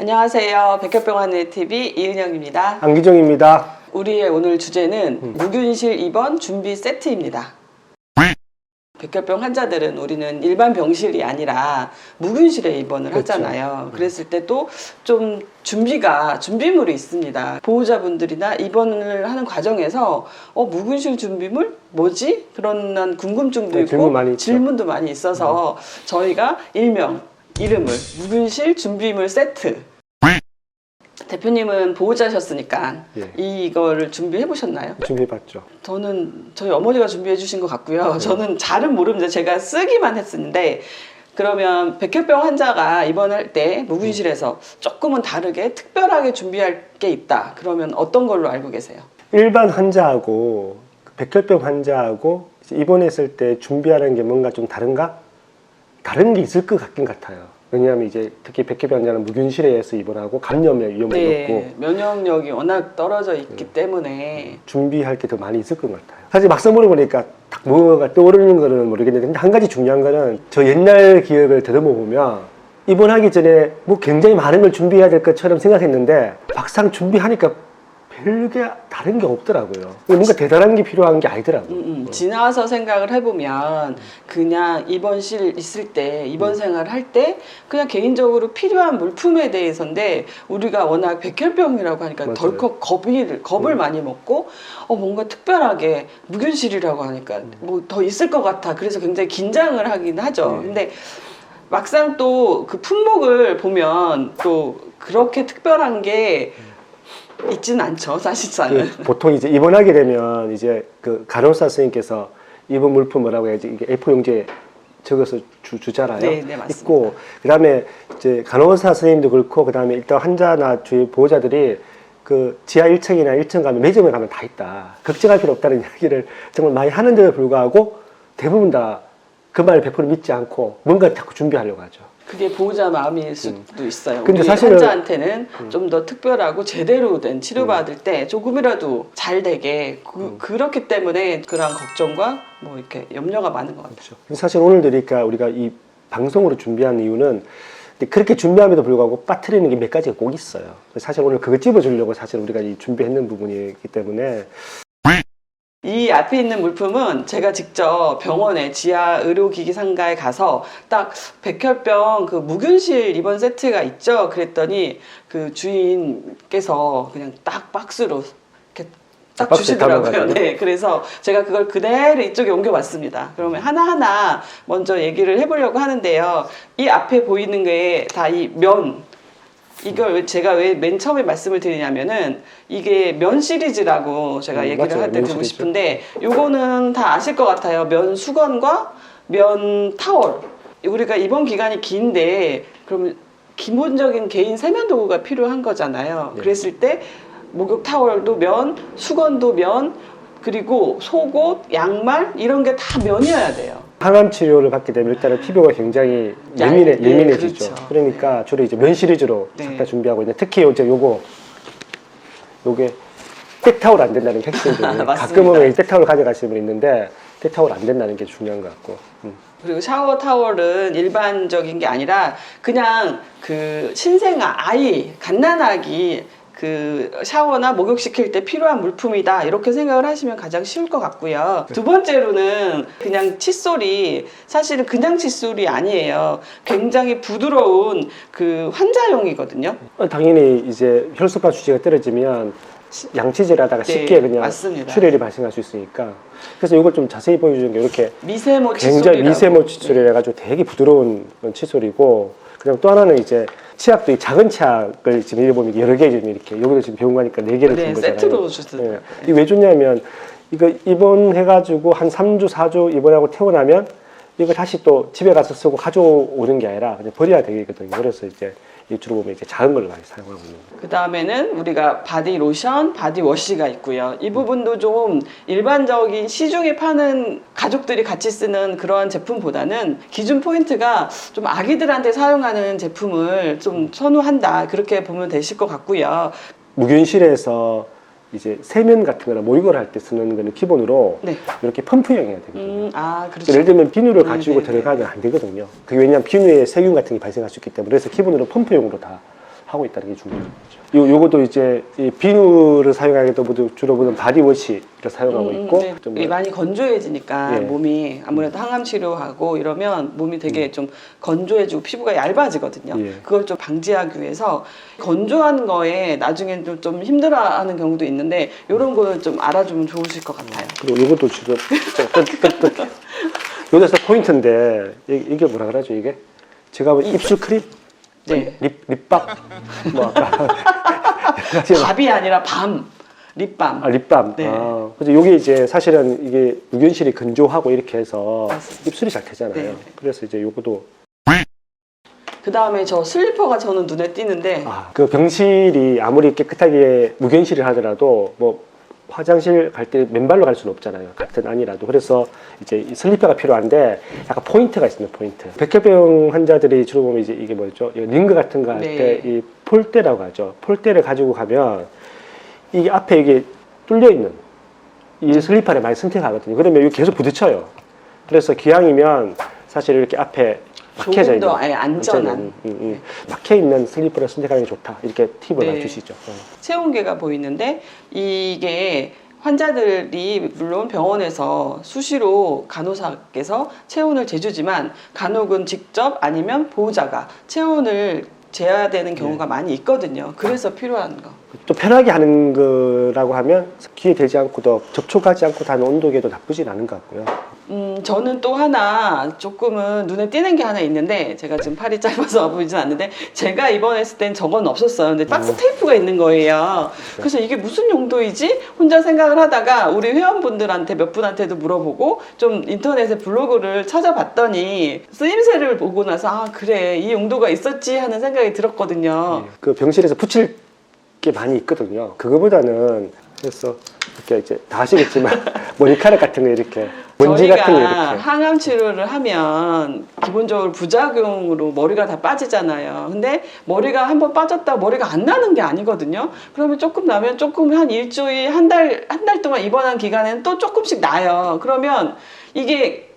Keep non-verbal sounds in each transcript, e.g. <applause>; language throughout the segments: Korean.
안녕하세요. 백혈병원의 TV 이은영입니다. 안기정입니다. 우리의 오늘 주제는 음. 무균실 입원 준비 세트입니다. 백혈병 환자들은 우리는 일반 병실이 아니라 무균실에 입원을 그렇죠. 하잖아요. 그랬을 때도 좀 준비가 준비물이 있습니다. 보호자분들이나 입원을 하는 과정에서 어 무균실 준비물 뭐지? 그런 난 궁금증도 네, 있고 질문 많이. 질문도 많이 있어서 저희가 일명 이름을 무균실 준비물 세트 대표님은 보호자셨으니까 예. 이거를 준비해 보셨나요? 준비해봤죠. 저는 저희 어머니가 준비해 주신 것 같고요. 네. 저는 잘은 모릅니다. 제가 쓰기만 했었는데 그러면 백혈병 환자가 입원할 때 무균실에서 조금은 다르게 특별하게 준비할 게 있다. 그러면 어떤 걸로 알고 계세요? 일반 환자하고 그 백혈병 환자하고 입원했을 때 준비하는 게 뭔가 좀 다른가? 다른 게 있을 것 같긴 같아요. 왜냐하면 이제 특히 백혈병 환자는 무균실에서 입원하고 감염의 높고 네, 면역력이 워낙 떨어져 있기 네. 때문에 준비할 게 더 많이 있을 것 같아요. 사실 막상 물어보니까 딱 뭐가 떠오르는 거는 모르겠는데 근데 한 가지 중요한 거는 저 옛날 기억을 되돌아 보면 입원하기 전에 뭐 굉장히 많은 걸 준비해야 될 것처럼 생각했는데 막상 준비하니까 별게 다른 게 없더라고요. 뭔가 대단한 게 필요한 게 아니더라고요. 음, 음. 지나서 생각을 해보면 그냥 입원실 있을 때 입원 생활을 할때 그냥 개인적으로 필요한 물품에 대해서인데 우리가 워낙 백혈병이라고 하니까 맞아요. 덜컥 겁이 겁을 음. 많이 먹고 어 뭔가 특별하게 무균실이라고 하니까 뭐 더 있을 것 같아 그래서 굉장히 긴장을 하긴 하죠 네. 근데 막상 또 그 품목을 보면 또 그렇게 특별한 게 있지는 않죠 사실상은 그 보통 이제 입원하게 되면 이제 그 간호사 선생님께서 입원 물품 뭐라고 해야지 이게 A4 용지에 적어서 주, 주잖아요. 네, 네, 맞습니다. 있고 그다음에 이제 간호사 선생님도 그렇고 그다음에 일단 환자나 주위 보호자들이 그 지하 1층이나 1층 가면 매점에 가면 다 있다. 걱정할 필요 없다는 <laughs> 이야기를 정말 많이 하는데도 불구하고 대부분 다 그 말을 100% 믿지 않고 뭔가 자꾸 준비하려고 하죠. 그게 보호자 마음일 수도 있어요. 음. 근데 우리 사실은- 음. 환자한테는 좀 더 특별하고 제대로 된 치료받을 때 조금이라도 잘 되게 음. 그, 렇기 때문에 그런 걱정과 뭐 이렇게 염려가 많은 것 같아요. 그렇죠. 사실 오늘 드리니까 우리가 이 방송으로 준비한 이유는 근데 그렇게 준비함에도 불구하고 빠뜨리는 게 몇 가지가 꼭 있어요. 사실 오늘 그거 찝어주려고 사실 우리가 이 준비했는 부분이기 때문에 이 앞에 있는 물품은 제가 직접 병원에 지하 의료기기 상가에 가서 딱 백혈병 그 무균실 입원 세트가 있죠. 그랬더니 그 주인께서 그냥 딱 박스로 이렇게 딱 박스에 주시더라고요. 담아가지고? <laughs> 네, 그래서 제가 그걸 그대로 이쪽에 옮겨왔습니다. 그러면 하나하나 먼저 얘기를 해보려고 하는데요. 이 앞에 보이는 게 다 이 면, 이걸 제가 왜 맨 처음에 말씀을 드리냐면은 이게 면 시리즈라고 제가 음, 얘기를 맞아요. 할때면 드리고 시리즈. 싶은데 요거는 다 아실 것 같아요. 면 수건과 면 타월. 우리가 입원 기간이 긴데 그러면 기본적인 개인 세면 도구가 필요한 거잖아요. 네. 그랬을 때 목욕 타월도 면, 수건도 면, 그리고 속옷, 양말 이런 게 다 면이어야 돼요. 항암 치료를 받게 되면 일단은 피부가 굉장히 얇- 예민해, 네, 예민해지죠. 그렇죠. 그러니까 주로 이제 면 시리즈로 네. 싹다 준비하고 있는데 특히 이제 요거 요게 백타올 안 된다는 게 핵심이에요. <laughs> 맞습니다. 가끔은 백타올 가져가시는 분 있는데 백타올 안 된다는 게 중요한 것 같고. 음. 그리고 샤워 타월은 일반적인 게 아니라 그냥 그 신생아 아이 갓난아기 그 샤워나 목욕시킬 때 필요한 물품이다 이렇게 생각을 하시면 가장 쉬울 것 같고요. 두 번째로는 그냥 칫솔이 사실은 그냥 칫솔이 아니에요. 굉장히 부드러운 그 환자용이거든요. 어, 당연히 이제 혈소판 수치가 떨어지면 시- 양치질 하다가 네, 쉽게 그냥 맞습니다. 출혈이 발생할 수 있으니까 그래서 이걸 좀 자세히 보여주는 게 이렇게 미세모 굉장히 칫솔이라고. 미세모 칫솔이라 가지고 되게 부드러운 칫솔이고 그다음 또 하나는 이제 치약도 이 작은 치약을 지금 여기 보면 여러 개 지금 이렇게 여기도 지금 병원 가니까 네 개를 네, 준 거잖아요. 세트로 주시더라고요. 예. 이게 왜 좋냐면 이거 입원해가지고 한 3주 4주 입원하고 퇴원하면 이거 다시 또 집에 가서 쓰고 가져오는 게 아니라 그냥 버려야 되거든요. 그래서 이제 이 주로 보면 이렇게 작은 걸 많이 사용하고 있는 거예요. 그 다음에는 우리가 바디 로션, 바디 워시가 있고요. 이 부분도 좀 일반적인 시중에 파는 가족들이 같이 쓰는 그러한 제품보다는 기준 포인트가 좀 아기들한테 사용하는 제품을 좀 선호한다. 그렇게 보면 되실 것 같고요. 무균실에서 이제 세면 같은 거나 모이걸 할때 쓰는 거는 기본으로 네. 이렇게 펌프형이어야 되거든요. 음, 아, 그렇죠. 예를 들면 비누를 네, 가지고 네, 들어가면 안 되거든요. 그게 왜냐하면 비누에 세균 같은 게 발생할 수 있기 때문에 그래서 기본으로 펌프용으로 다 하고 있다는 게 중요한 거죠. 요, 요것도 이제 이 비누를 사용하기도 모두 주로 보는 바디워시를 사용하고 음, 있고 네. 좀 이게 많이 건조해지니까 예. 몸이 아무래도 항암 치료하고 이러면 몸이 되게 좀 건조해지고 피부가 얇아지거든요. 예. 그걸 좀 방지하기 위해서 건조한 거에 나중에 좀, 좀 힘들어하는 경우도 있는데 이런 거는 좀 알아주면 좋으실 것 같아요. 그리고 이것도 지금 여기서 포인트인데 이- 이게 뭐라 그러죠 이게 제가 뭐 입술 크림 네. 립 립밤 뭐 아까 <laughs> 밥이 아니라 밤, 립밤. 아, 립밤. 네. 아, 그래서 이게 이제 사실은 이게 무균실이 건조하고 이렇게 해서 맞습니다. 입술이 잘 되잖아요. 네. 그래서 이제 요것도 그 다음에 저 슬리퍼가 저는 눈에 띄는데 아, 그 병실이 아무리 깨끗하게 무균실을 하더라도 뭐 화장실 갈 때 맨발로 갈 수는 없잖아요. 같은 안이라도. 그래서 이제 이 슬리퍼가 필요한데 약간 포인트가 있습니다. 포인트. 백혈병 환자들이 주로 보면 이제 이게 뭐죠? 이 링그 같은 거할 네. 때이 폴대라고 하죠. 폴대를 가지고 가면 이게 앞에 이게 뚫려 있는 이 슬리퍼를 많이 선택하거든요. 그러면 이거 계속 부딪혀요. 그래서 기왕이면 사실 이렇게 앞에 막혀져 조금 있는 더 예, 안전한 음, 음, 음. 막혀 있는 슬리퍼를 선택하는 게 좋다. 이렇게 팁을 네. 주시죠. 어. 체온계가 보이는데 이게 환자들이 물론 병원에서 수시로 간호사께서 체온을 재주지만 간혹은 직접 아니면 보호자가 체온을 재야 되는 경우가 네. 많이 있거든요. 그래서 필요한 거. 좀 편하게 하는 거라고 하면 귀에 대지 않고도 접촉하지 않고 다는 온도계도 나쁘진 않은 것 같고요. 음, 저는 또 하나 조금은 눈에 띄는 게 하나 있는데 제가 지금 팔이 <laughs> 짧아서 보이진 않는데 제가 입원했을 땐 저건 없었어요. 근데 박스 음. 테이프가 있는 거예요. 그래서 이게 무슨 용도이지? 혼자 생각을 하다가 우리 회원분들한테 몇 분한테도 물어보고 좀 인터넷에 블로그를 찾아봤더니 쓰임새를 보고 나서 아 그래 이 용도가 있었지 하는 생각 이 들었거든요. 그 병실에서 붙일 게 많이 있거든요. 그거보다는 그래서 이렇게 이제 다 아시겠지만 <laughs> 머리카락 같은 거 이렇게 먼지 저희가 같은 거 이렇게 항암 치료를 하면 기본적으로 부작용으로 머리가 다 빠지잖아요. 근데 머리가 한번 빠졌다 머리가 안 나는 게 아니거든요. 그러면 조금 나면 조금 한 일주일 한 달 한 달 동안 입원한 기간에는 또 조금씩 나요. 그러면 이게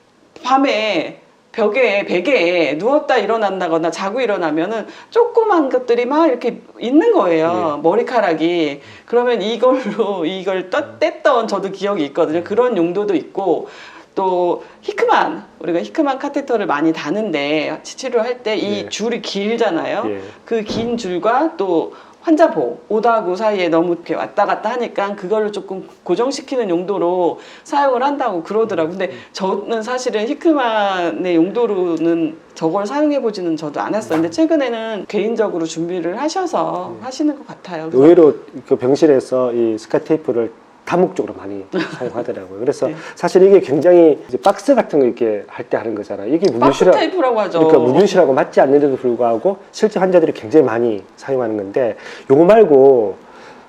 밤에 벽에 베개에 누웠다 일어난다거나 자고 일어나면은 조그만 것들이 막 이렇게 있는 거예요 머리카락이 그러면 이걸로 이걸 떠, 뗐던 저도 기억이 있거든요 그런 용도도 있고 또 히크만 우리가 히크만 카테터를 많이 다는데 치료할 때이 예. 줄이 길잖아요 예. 그긴 줄과 또 환자복 5하고 사이에 너무 이렇게 왔다 갔다 하니까 그걸로 조금 고정시키는 용도로 사용을 한다고 그러더라고요. 근데 저는 사실은 히크만의 용도로는 저걸 사용해 보지는 저도 않았어요. 근데 최근에는 개인적으로 준비를 하셔서 하시는 것 같아요. 의외로 그 병실에서 이 스카 테이프를 다목적으로 많이 사용하더라고요. 그래서 네. 사실 이게 굉장히 이제 박스 같은 거 이렇게 할 때 하는 거잖아요. 이게 테이프라고 하죠. 그러니까 무균실하고 맞지 않는데도 불구하고 실제 환자들이 굉장히 많이 사용하는 건데 요거 말고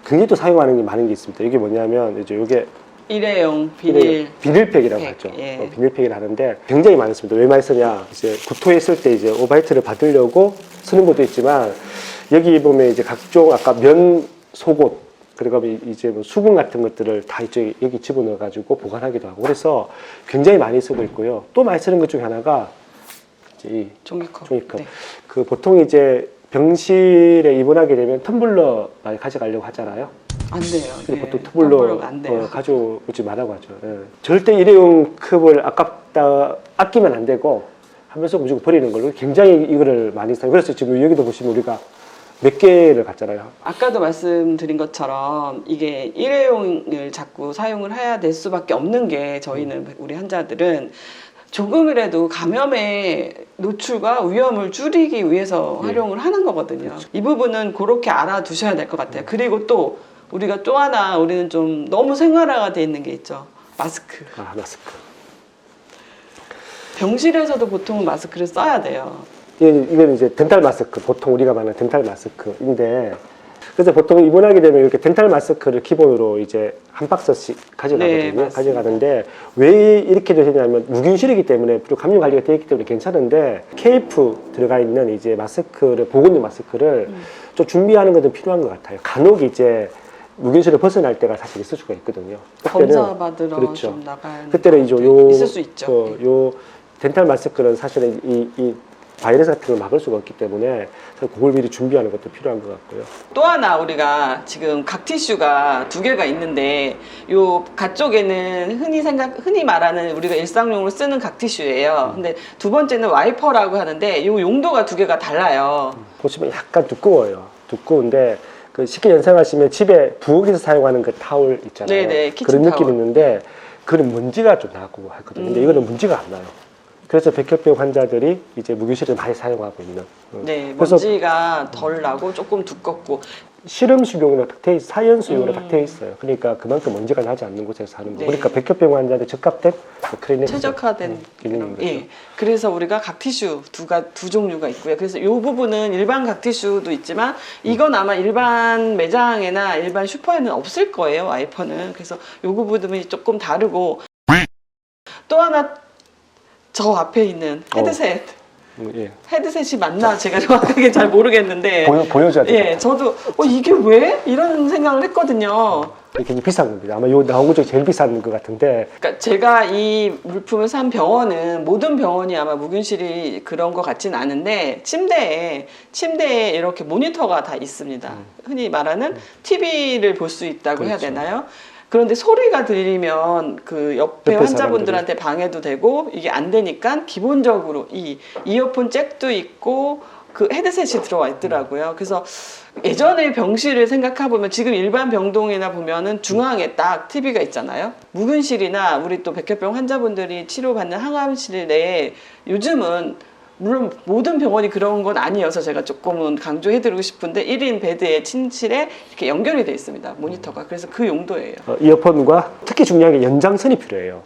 굉장히 또 사용하는 게 많은 게 있습니다. 이게 뭐냐면 이제 요게 일회용 비닐 비닐팩이라고 팩, 하죠. 예. 어, 비닐팩을 하는데 굉장히 많습니다. 왜 많이 쓰냐? 이제 구토했을 때 이제 오바이트를 받으려고 쓰는 것도 있지만 여기 보면 이제 각종 아까 면 속옷 그리고 이제 뭐 수분 같은 것들을 다 이쪽에 여기 집어넣어 가지고 보관하기도 하고 그래서 굉장히 많이 쓰고 있고요. 또 많이 쓰는 것 중에 하나가 이제 이 종이컵. 종이컵. 네. 그 보통 이제 병실에 입원하게 되면 텀블러 많이 가져가려고 하잖아요. 안 돼요. 근데 예. 보통 텀블러 텀블러가 안 돼요. 어, 가져오지 말라고 하죠. 예. 절대 일회용 컵을 아깝다 아끼면 안 되고 하면서 무조건 버리는 걸로 굉장히 이거를 많이 사요. 그래서 지금 여기도 보시면 우리가 몇 개를 갔잖아요. 아까도 말씀드린 것처럼 이게 일회용을 자꾸 사용을 해야 될 수밖에 없는 게 저희는 우리 환자들은 조금이라도 감염의 노출과 위험을 줄이기 위해서 예. 활용을 하는 거거든요. 이 부분은 그렇게 알아두셔야 될 것 같아요. 그리고 또 우리가 또 하나 우리는 좀 너무 생활화가 돼 있는 게 있죠. 마스크. 아 마스크. 병실에서도 보통은 마스크를 써야 돼요. 이건, 이제 덴탈 마스크 보통 우리가 말하는 덴탈 마스크인데 그래서 보통 입원하게 되면 이렇게 덴탈 마스크를 기본으로 이제 한 박스씩 네, 가져가거든요. 맞습니다. 가져가는데 왜 이렇게 되냐면 무균실이기 때문에 그리고 감염 관리가 되어 있기 때문에 괜찮은데 KF 들어가 있는 이제 마스크를 보건용 마스크를 음. 좀 준비하는 것도 필요한 것 같아요. 간혹 이제 무균실을 벗어날 때가 사실 있을 수가 있거든요. 검사 받으러 그렇죠. 좀 나가야 그때는 이제 요 있을 수 있죠. 그, 요 덴탈 마스크는 사실은 이, 이 바이러스 같은 걸 막을 수가 없기 때문에 그걸 미리 준비하는 것도 필요한 것 같고요. 또 하나 우리가 지금 각 티슈가 두 개가 있는데 요 가쪽에는 흔히 생각 흔히 말하는 우리가 일상용으로 쓰는 각 티슈예요. 근데 두 번째는 와이퍼라고 하는데 요 용도가 두 개가 달라요. 보시면 약간 두꺼워요. 두꺼운데 그 쉽게 연상하시면 집에 부엌에서 사용하는 그 타올 있잖아요. 네네, 키친 그런 느낌이 타올. 있는데 그런 먼지가 좀 나고 하거든요. 근데 음. 이거는 문제가 안 나요. 그래서 백혈병 환자들이 이제 무교실에 많이 사용하고 있는. 어. 네, 그래서 먼지가 덜 나고 조금 두껍고 실험 수용으로 딱돼 있, 사연 수용으로 음. 딱돼 있어요. 그러니까 그만큼 먼지가 나지 않는 곳에서 하는 거. 네. 그러니까 백혈병 환자한테 적합된 그 클리닉 최적화된 기능인 거죠. 예. 그래서 우리가 각 티슈 두가 두 종류가 있고요. 그래서 이 부분은 일반 각 티슈도 있지만 이건 아마 일반 매장이나 일반 슈퍼에는 없을 거예요. 와이퍼는. 그래서 이 부분이 조금 다르고 또 하나 저 앞에 있는 헤드셋. 음, 예. 헤드셋이 맞나 제가 <laughs> 정확하게 잘 모르겠는데 보여, 보여줘야 돼요. 예, 저도 어, 이게 왜 이런 생각을 했거든요. 이게 굉장히 비싼 겁니다. 아마 요 나온 것 중에 제일 비싼 것 같은데 그러니까 제가 이 물품을 산 병원은 모든 병원이 아마 무균실이 그런 것 같진 않은데 침대에 침대에 이렇게 모니터가 다 있습니다. 흔히 말하는 TV를 볼 수 있다고 해야 음. 그렇죠. 되나요? 그런데 소리가 들리면 그 옆에 옆에 환자분들한테 방해도 되고 이게 안 되니까 기본적으로 이 이어폰 잭도 있고 그 헤드셋이 들어와 있더라고요. 그래서 예전의 병실을 생각해 보면 지금 일반 병동이나 보면은 중앙에 딱 TV가 있잖아요. 무근실이나 우리 또 백혈병 환자분들이 치료받는 항암실 내에 요즘은 물론 모든 병원이 그런 건 아니어서 제가 조금은 강조해드리고 싶은데 1인 베드에 침실에 이렇게 연결이 돼 있습니다. 모니터가. 그래서 그 용도예요. 어, 이어폰과 특히 중요한 게 연장선이 필요해요.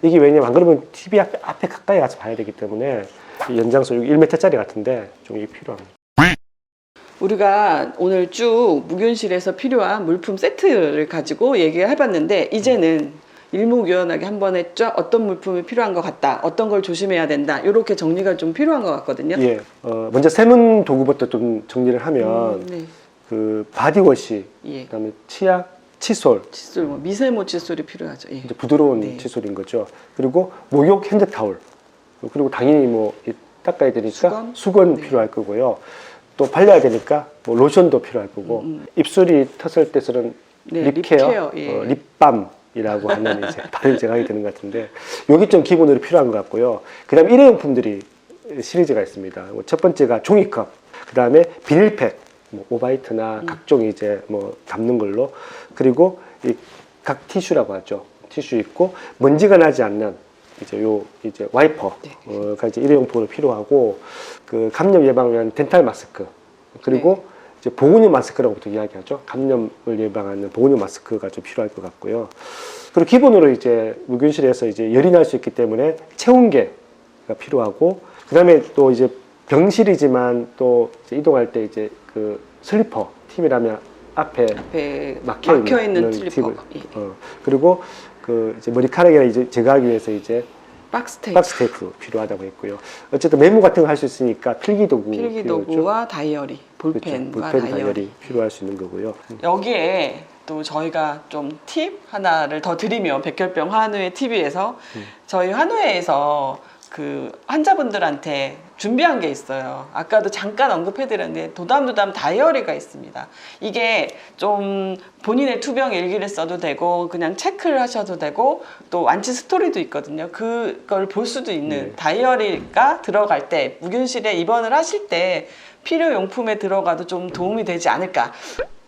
이게 왜냐면 안 그러면 TV 앞에, 앞에 가까이 가서 봐야 되기 때문에 이 연장선 1m짜리 같은데 좀 이게 필요합니다. 우리가 오늘 쭉 무균실에서 필요한 물품 세트를 가지고 얘기를 해봤는데 이제는 일목요연하게 한 번에 쫙 어떤 물품이 필요한 것 같다, 어떤 걸 조심해야 된다, 이렇게 정리가 좀 필요한 것 같거든요. 예, 어, 먼저 세문 도구부터 좀 정리를 하면 음, 네. 그 바디워시, 예. 그다음에 치약, 칫솔, 칫솔, 뭐 미세모 칫솔이 필요하죠. 예. 이제 부드러운 네. 칫솔인 거죠. 그리고 목욕 핸드 타올, 그리고 당연히 뭐 이- 닦아야 되니까 수건? 수건, 네. 필요할 거고요. 또 발라야 되니까 뭐 로션도 필요할 거고 음, 음. 입술이 텄을 때 쓰는 네, 립케어, 립케어, 예. 어, 립밤 이라고 하는 이제 <laughs> 발음 제각이 되는 것 같은데 여기 좀 기본으로 필요한 것 같고요. 그다음 일회용품들이 시리즈가 있습니다. 뭐첫 번째가 종이컵, 그다음에 비닐팩, 뭐 오바이트나 음. 각종 이제 뭐 담는 걸로 그리고 이 각 티슈라고 하죠. 티슈 있고 먼지가 나지 않는 이제 요 이제 와이퍼가 네. 이제 일회용품으로 필요하고 그 감염 예방을 위한 덴탈 마스크 그리고 네. 이제 보건용 마스크라고도 이야기하죠. 감염을 예방하는 보건용 마스크가 좀 필요할 것 같고요. 그리고 기본으로 이제 무균실에서 이제 열이 날 수 있기 때문에 체온계가 필요하고 그다음에 또 이제 병실이지만 또 이동할 때 이제 그 슬리퍼 팀이라면 앞에 앞에 막혀, 막혀 있는 슬리퍼, 팁을, 예. 어, 그리고 그 이제 머리카락이나 이제 제거하기 위해서 이제 박스 테이프, 박스 테이프 필요하다고 했고요. 어쨌든 메모 같은 거 할 수 있으니까 필기 도구 필기 필요하죠. 도구와 다이어리, 그렇죠. 볼펜과 볼펜 다이어리. 다이어리 필요할 수 있는 거고요. 여기에 또 저희가 좀 팁 하나를 더 드리면 백혈병 한우회 TV에서 음. 저희 한우회에서 그 환자분들한테 준비한 게 있어요. 아까도 잠깐 언급해드렸는데 도담도담 다이어리가 있습니다. 이게 좀 본인의 투병 일기를 써도 되고 그냥 체크를 하셔도 되고 또 완치 스토리도 있거든요. 그걸 볼 수도 있는 네. 다이어리가 들어갈 때 무균실에 입원을 하실 때 필요 용품에 들어가도 좀 도움이 되지 않을까.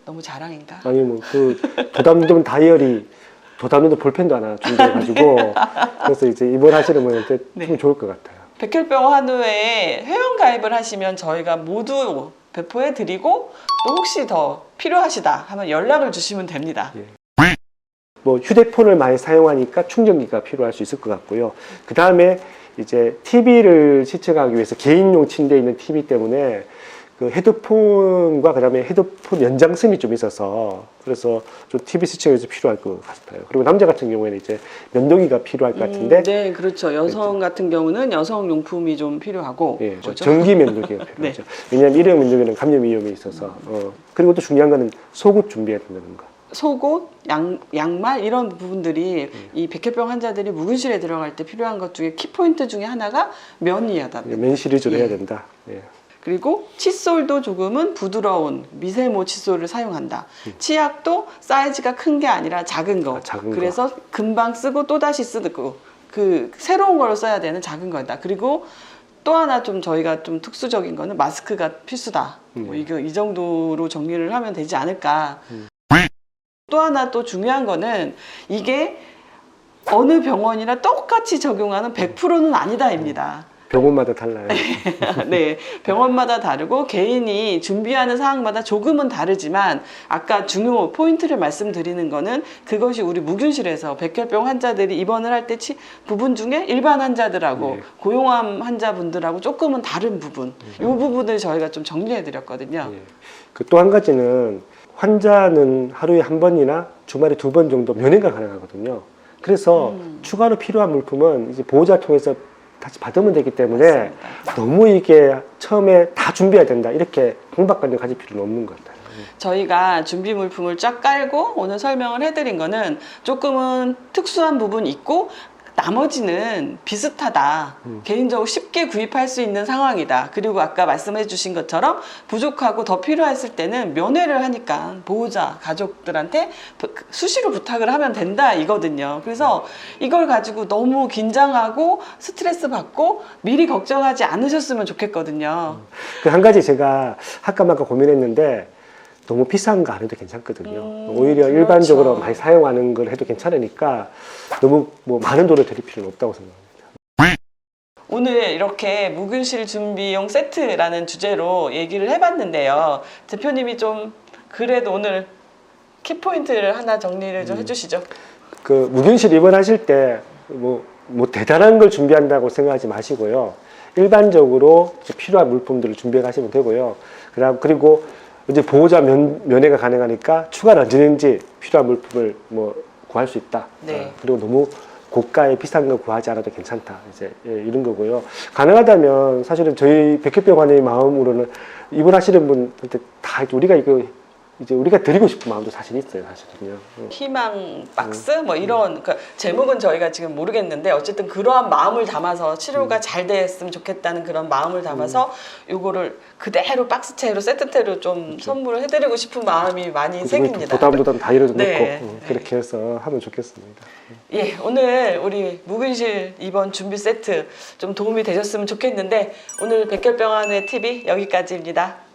너무 자랑인가? 아니 뭐 그 도담도담 다이어리 도담도담 볼펜도 하나 준비해가지고 <laughs> 그래서 이제 입원하시는 분한테 네. 좀 좋을 것 같아요. 백혈병 한우회에 회원 가입을 하시면 저희가 모두 배포해 드리고 또 혹시 더 필요하시다 하면 연락을 주시면 됩니다. 예. 뭐 휴대폰을 많이 사용하니까 충전기가 필요할 수 있을 것 같고요. 그 다음에 이제 TV를 시청하기 위해서 개인용 침대에 있는 TV 때문에 그 헤드폰과 그다음에 헤드폰 연장선이 좀 있어서 그래서 좀 TV 시청에서 필요할 것 같아요. 그리고 남자 같은 경우에는 이제 면도기가 필요할 것 같은데 음, 네, 그렇죠. 여성 같은 경우는 여성 용품이 좀 필요하고 예, 저 뭐죠? 전기 <laughs> 면도기가 네. 필요하죠. 왜냐하면 일회용 면도기는 감염 위험이 있어서 어, 그리고 또 중요한 거는 속옷 준비해야 된다는 거. 속옷, 양, 양말 이런 부분들이 이 백혈병 환자들이 묵은실에 들어갈 때 필요한 것 중에 키포인트 중에 하나가 면이하다. 예, 면 시리즈로 예. 해야 된다. 예. 그리고 칫솔도 조금은 부드러운 미세모 칫솔을 사용한다. 치약도 사이즈가 큰 게 아니라 작은 거. 아, 작은 거. 그래서 금방 쓰고 또 다시 쓰고 그 새로운 걸로 써야 되는 작은 거다. 그리고 또 하나 좀 저희가 좀 특수적인 거는 마스크가 필수다. 뭐 음. 이거 이 정도로 정리를 하면 되지 않을까. 또 하나 또 중요한 거는 이게 어느 병원이나 똑같이 적용하는 100%는 아니다입니다. 병원마다 달라요. <laughs> 네, 병원마다 다르고 개인이 준비하는 사항마다 조금은 다르지만 아까 중요 포인트를 말씀드리는 거는 그것이 우리 무균실에서 백혈병 환자들이 입원을 할 때 부분 중에 일반 환자들하고 예. 고용암 환자분들하고 조금은 다른 부분, 이 부분을 저희가 좀 정리해 드렸거든요. 예. 그또 한 가지는 환자는 하루에 한 번이나 주말에 두 번 정도 면회가 가능하거든요. 그래서 음. 추가로 필요한 물품은 이제 보호자 통해서 다시 받으면 되기 때문에 맞습니다. 너무 이게 처음에 다 준비해야 된다 이렇게 강박관념 가질 필요는 없는 것 같아요. 저희가 준비 물품을 쫙 깔고 오늘 설명을 해드린 거는 조금은 특수한 부분이 있고 나머지는 비슷하다. 음. 개인적으로 쉽게 구입할 수 있는 상황이다. 그리고 아까 말씀해 주신 것처럼 부족하고 더 필요했을 때는 면회를 하니까 보호자, 가족들한테 부- 수시로 부탁을 하면 된다 이거든요. 그래서 이걸 가지고 너무 긴장하고 스트레스 받고 미리 걱정하지 않으셨으면 좋겠거든요. 그한 가지 제가 할까 말까 고민했는데 너무 비싼 거 안 해도 괜찮거든요. 음, 오히려 그렇죠. 일반적으로 많이 사용하는 걸 해도 괜찮으니까 너무 뭐 많은 돈을 들일 필요는 없다고 생각합니다. 오늘 이렇게 묵은실 준비용 세트라는 주제로 얘기를 해봤는데요. 대표님이 좀 그래도 오늘 키포인트를 하나 정리를 좀 해주시죠. 그 무균실 입원하실 때뭐 뭐 대단한 걸 준비한다고 생각하지 마시고요. 일반적으로 필요한 물품들을 준비해 가시면 되고요. 그다음 그리고 이제 보호자 면, 면회가 가능하니까 추가로 언제든지 필요한 물품을 뭐 구할 수 있다. 네. 어, 그리고 너무 고가의 비싼 거 구하지 않아도 괜찮다. 이제 예, 이런 거고요. 가능하다면 사실은 저희 백혈병원의 마음으로는 입원하시는 분한테 다 우리가 이거 이제 우리가 드리고 싶은 마음도 사실 있어요, 사실은요. 어. 희망 박스 뭐 이런 그 제목은 저희가 지금 모르겠는데 어쨌든 그러한 마음을 담아서 치료가 잘 됐으면 좋겠다는 그런 마음을 담아서 요거를 그대로 박스채로 세트채로 좀 선물을 해드리고 싶은 마음이 많이 그리고 생깁니다. 부담 부담 다 이뤄도 네. 놓고 음, 그렇게 해서 하면 좋겠습니다. 예, 오늘 우리 묵은실 입원 준비 세트 좀 도움이 되셨으면 좋겠는데 오늘 백혈병원의 팁이 여기까지입니다.